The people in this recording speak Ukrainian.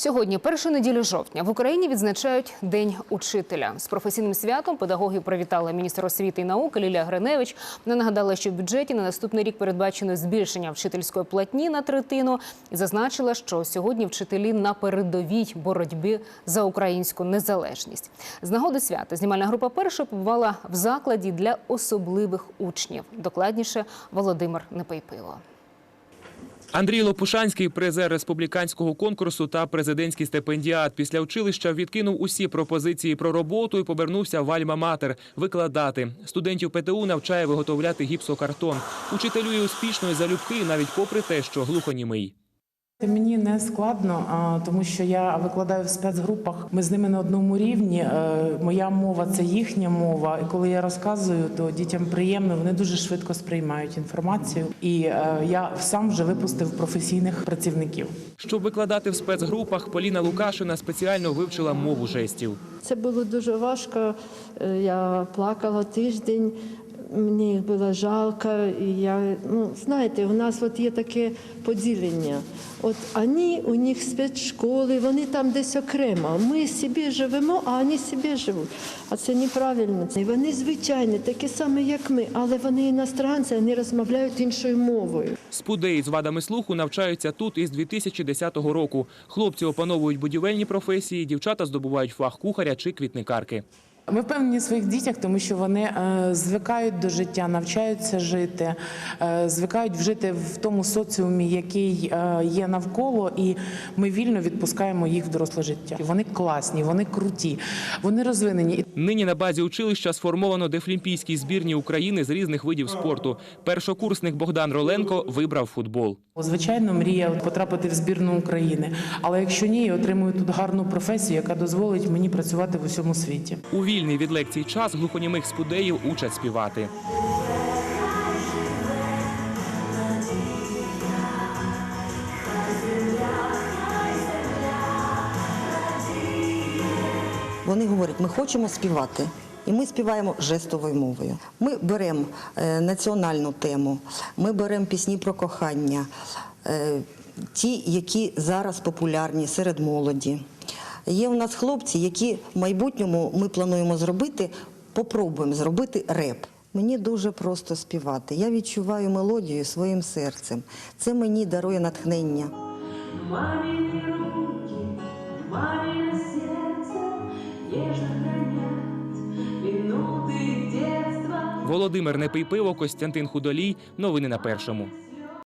Сьогодні, першу неділю жовтня, в Україні відзначають День учителя. З професійним святом педагогів привітала міністр освіти і науки Лілія Гриневич. Вона нагадала, що в бюджеті на наступний рік передбачено збільшення вчительської платні на третину і зазначила, що сьогодні вчителі на передовій боротьбі за українську незалежність. З нагоди свята знімальна група перша побувала в закладі для особливих учнів. Докладніше Володимир Непейпило. Андрій Лопушанський, призер республіканського конкурсу та президентський стипендіат. Після училища відкинув усі пропозиції про роботу і повернувся в Альма-Матер викладати. Студентів ПТУ навчає виготовляти гіпсокартон. Учителює успішно і залюбки, навіть попри те, що глухонімий. Мені не складно, тому що я викладаю в спецгрупах. Ми з ними на одному рівні. Е, Моя мова це їхня мова. І коли я розказую, то дітям приємно. Вони дуже швидко сприймають інформацію. І е, я сам вже випустив професійних працівників. Щоб викладати в спецгрупах, Поліна Лукашина спеціально вивчила мову жестів. Це було дуже важко. Е, Я плакала тиждень, мені їх було жалко. І я, ну, знаєте, у нас от є таке поділення. От вони, у них спецшколи, вони там десь окремо. Ми собі живемо, а вони собі живуть. А це неправильно. І вони звичайні, такі самі, як ми, але вони іностранці, вони розмовляють іншою мовою. Спудеї з вадами слуху навчаються тут із 2010 року. Хлопці опановують будівельні професії, дівчата здобувають фах кухаря чи квітникарки. Ми впевнені в своїх дітях, тому що вони е, звикають до життя, навчаються жити, е, звикають жити в тому соціумі, який е, є навколо, і ми вільно відпускаємо їх в доросле життя. Вони класні, вони круті, вони розвинені. Нині на базі училища сформовано дефлімпійські збірні України з різних видів спорту. Першокурсник Богдан Роленко вибрав футбол. Звичайно, мрія потрапити в збірну України. Але якщо ні, я отримую тут гарну професію, яка дозволить мені працювати в усьому світі. У вільний від лекцій час глухонімих спудеїв учать співати. Вони говорять, ми хочемо співати. І ми співаємо жестовою мовою. Ми беремо е, національну тему, ми беремо пісні про кохання, е, ті, які зараз популярні серед молоді. Є у нас хлопці, які в майбутньому ми плануємо зробити, попробуємо зробити реп. Мені дуже просто співати. Я відчуваю мелодію своїм серцем. Це мені дарує натхнення. Минуты Непий Володимир Непийпиво, Костянтин Худолій. Новини на першому.